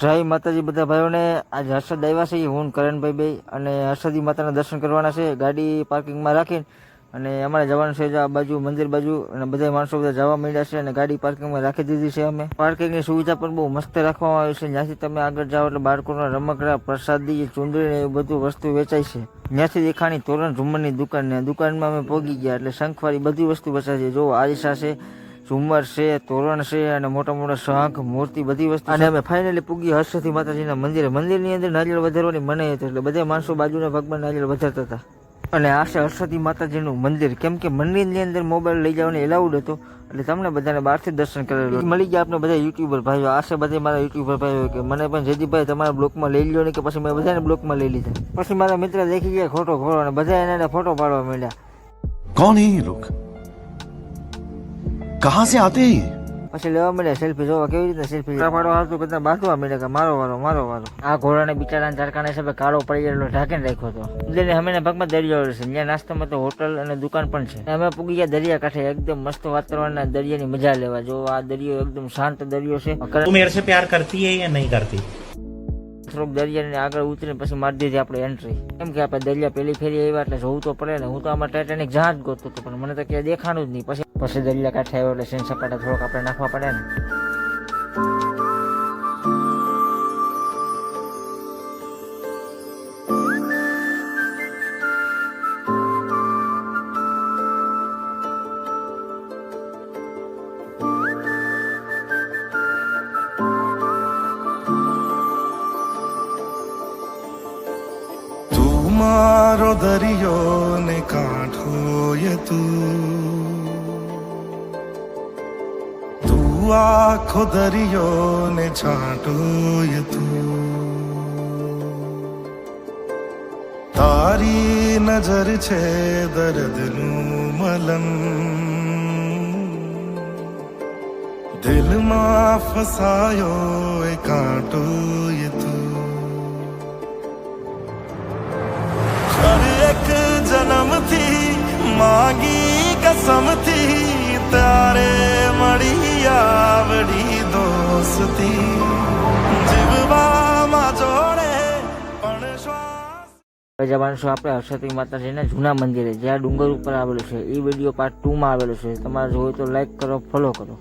જય માતાજી બધા ભાઈઓને. આજે હર્ષદ આવ્યા છે, હું કરણભાઈ બે. અને હર્ષદી માતાના દર્શન કરવાના છે, ગાડી પાર્કિંગમાં રાખીને. અને અમારે જવાનું છે આ બાજુ, મંદિર બાજુ. અને બધા માણસો બધા જવા માંડ્યા છે અને ગાડી પાર્કિંગમાં રાખી દીધી છે અમે. પાર્કિંગની સુવિધા પણ બહુ મસ્ત રાખવામાં આવી છે. જ્યાંથી તમે આગળ જાઓ એટલે બાળકોના રમકડા, પ્રસાદી ચૂંદડી એવું બધું વસ્તુ વેચાય છે. ત્યાંથી દેખાણી તોરણ ઝુમ્મરની દુકાન ને દુકાનમાં અમે પહોંચી ગયા એટલે શંખવાળી બધી વસ્તુ વેચાય છે. જો આરિસા છે ઝુમર છે તોરણ છે અને મોટા મોટા શંખ મૂર્તિ બધી વસ્તુ અને અમે ફાઇનલી પૂગી હર્ષથી માતાજીના મંદિરે મંદિરની અંદર નારિયેળ વધારવાની મનાઈ હતી એટલે બધા માણસો બાજુના ભાગમાં નારિયેળ વધારતા હતા. અને આ છે હર્ષદી માતાજીનું મંદિર કેમ કે મંદિરની અંદર મોબાઈલ લઈ જવાની એલાઉડ હતું એટલે તમને બધાને બહારથી દર્શન કરેલું મળી ગયા આપણે બધા યુટ્યુબર ભાઈઓ આ છે બધા મારા યુટ્યુબર ભાઈઓ કે મને પણ જયદીપભાઈ તમારા બ્લોકમાં લઈ લ્યો ને કે પછી મેં બધાને બ્લોકમાં લઈ લીધા. પછી મારા મિત્ર દેખી ગયા ખોટો ખોટો અને બધા એને ફોટો પાડવા માંડ્યા. કોણ એ લોકો? कहां से आते हैं ये પછી લેવા મળ્યા સેલ્ફી જોવા કેવી રીતે સેલ્ફી પાડો આવતું બધા બાંધવા મળ્યા કે મારો વારો મારો વારો આ ઘોડાને બિચારાના ઝાડકાના હિસાબે કાળો પડી ગયેલો ઢાંકીને રાખ્યો હતો મંદિરની હમેના ભાગમાં દરિયો છે ત્યાં નાસ્તામાં તો હોટલ અને દુકાન પણ છે અમે પૂગી ગયા દરિયા કાંઠે એકદમ મસ્ત વાતાવરણના દરિયાની મજા લેવા જો આ દરિયો એકદમ શાંત દરિયો છે तू मेरे से प्यार करती है या नहीं करती થોડુંક દરિયાને આગળ ઉતરીને પછી મારી દીધી આપણે એન્ટ્રી કેમ કે આપણે દરિયા પેલી ફેરી આવ્યા એટલે જોવું તો પડે ને હું તો આમાં ટાઇટેનિક જહાજ ગોતતો હતો, પણ મને તો ક્યાંય દેખાણું જ નહીં. પછી પછી દરિયા કાંઠે આવ્યો એટલે સીન સપાટા થોડોક આપણે નાખવા પડે ને. તું મારો દરિયો ને કાંઠો ય તું તું આખો દરિયો ને છાંટો ય તું તારી નજર છે દર્દનું મલમ દિલમાં ફસાયો એ કાંટો ય તું કસમથી તારે મળી આવડી દોસ્તી જીવવામાં જોડે પણ શ્વાસ જવાનું છું આપણે હર્ષતી માતાજીના જૂના મંદિરે, જ્યાં ડુંગર ઉપર આવેલું છે, એ વીડિયો પાર્ટ ટુમાં આવેલો છે. તમારે જોયું તો લાઈક કરો ફોલો કરો.